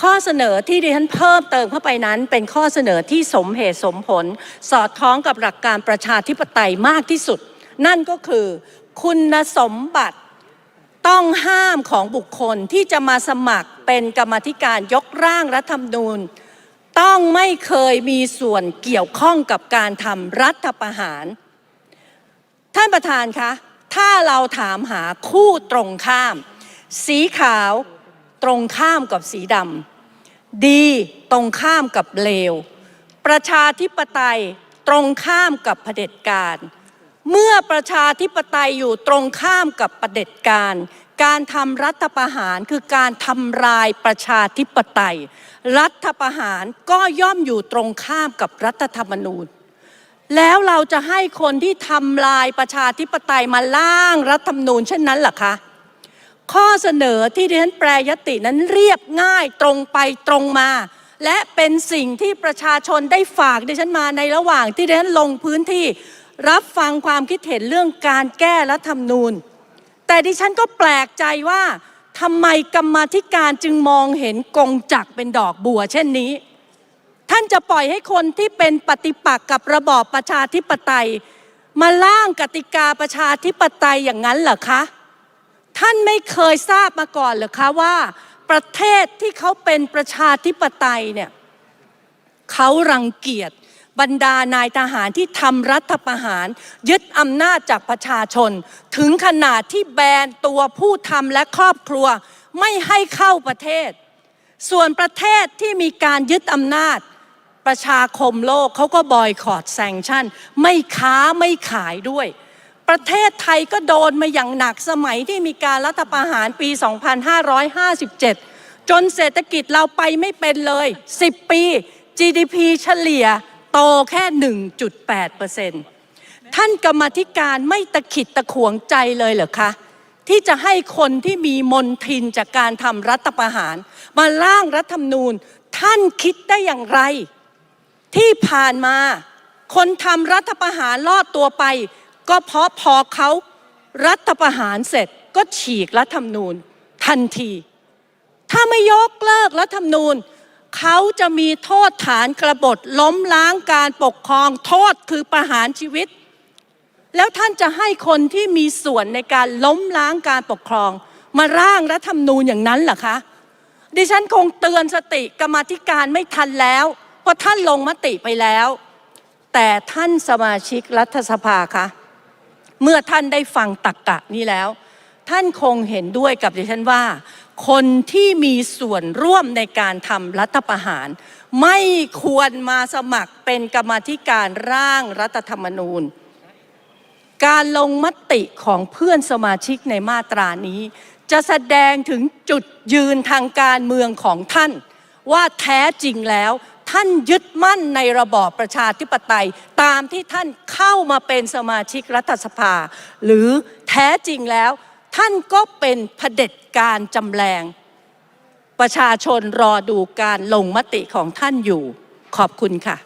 ข้อเสนอที่ดิฉันเพิ่มเติมเข้าไปนั้น เป็นข้อเสนอที่สมเหตุสมผล สอดคล้องกับหลักการประชาธิปไตยมากที่สุด นั่นก็คือ คุณสมบัติต้องห้ามของบุคคลที่จะมาสมัครเป็นกรรมธิการยกร่างรัฐธรรมนูญ ต้องไม่เคยมีส่วนเกี่ยวข้องกับการทำรัฐประหาร ท่านประธานคะ ถ้าเราถามหาคู่ตรงข้าม สีขาวตรงข้ามกับสีดำ ดีตรงข้ามกับเลว ประชาธิปไตยตรงข้ามกับเผด็จการ เมื่อประชาธิปไตยอยู่ตรงข้ามกับเผด็จการ การทำรัฐประหารคือการทำลายประชาธิปไตย รัฐประหารก็ย่อมอยู่ตรงข้ามกับรัฐธรรมนูญแล้วเราจะให้คนที่ทำลายประชาธิปไตยมาล่างรัฐธรรมนูญเช่นนั้นหรอคะ ข้อเสนอที่ดิฉันแปรยตินั้นเรียบง่ายตรงไปตรงมา และเป็นสิ่งที่ประชาชนได้ฝากดิฉันมาในระหว่างที่ดิฉันลงพื้นที่รับฟังความคิดเห็นเรื่องการแก้รัฐธรรมนูญ แต่ดิฉันก็แปลกใจว่าทำไมกรรมธิการจึงมองเห็นกงจักเป็นดอกบัว เช่นนี้ ท่านจะปล่อยให้คนที่เป็นปฏิปักษ์กับระบอบประชาธิปไตย มาล่างกติกาประชาธิปไตยอย่างนั้นเหรอคะ ท่านไม่เคยทราบมาก่อนหรือคะว่า ประเทศที่เขาเป็นประชาธิปไตยเนี่ยเขารังเกียจบรรดานายทหารที่ทำรัฐประหาร ยึดอำนาจจากประชาชน ถึงขนาดที่แบนตัวผู้ทำและครอบครัว ไม่ให้เข้าประเทศ ส่วนประเทศที่มีการยึดอำนาจ ประชาคมโลกเขาก็บอยคอรดแซงชั่น ไม่ค้าไม่ขายด้วย ประเทศไทยก็โดนมาอย่างหนักสมัยที่มีการรัฐประหารปี 2557 จนเศรษฐกิจเราไปไม่เป็นเลย 10 ปี GDP เฉลี่ยโตแค่ 1.8%ท่านกรรมธิการไม่ตะขิดตะขวงใจเลยเหรอคะ ที่จะให้คนที่มีมนทินจากการทำรัฐประหาร มาร่างรัฐธรรมนูญ ท่านคิดได้อย่างไร ที่ผ่านมา คนทำรัฐประหารรอดตัวไป ก็เพราะพอเขารัฐประหารเสร็จก็ฉีกรัฐธรรมนูญทันที ถ้าไม่ยกเลิกรัฐธรรมนูญเขาจะมีโทษฐานกระบฏล้มล้างการปกครองโทษคือประหารชีวิต แล้วท่านจะให้คนที่มีส่วนในการล้มล้างการปกครอง มาร่างรัฐธรรมนูญอย่างนั้นเหรอคะ ดิฉันคงเตือนสติกรรมธิการไม่ทันแล้ว เพราะท่านลงมติไปแล้ว แต่ท่านสมาชิกรัฐสภาคะ เมื่อท่านได้ฟังตักกะนี้แล้ว ท่านคงเห็นด้วยกับดิฉันว่า คนที่มีส่วนร่วมในการทำรัฐประหาร ไม่ควรมาสมัครเป็นกรรมธิการร่างรัฐธรรมนูญ การลงมติของเพื่อนสมาชิกในมาตรานี้ จะแสดงถึงจุดยืนทางการเมืองของท่านว่าแท้จริงแล้ว ท่านยึดมั่นในระบอบประชาธิปไตย ตามที่ท่านเข้ามาเป็นสมาชิกรัฐสภา หรือแท้จริงแล้ว ท่านก็เป็นเผด็จการจำแรง ประชาชนรอดูการลงมติของท่านอยู่ ขอบคุณค่ะ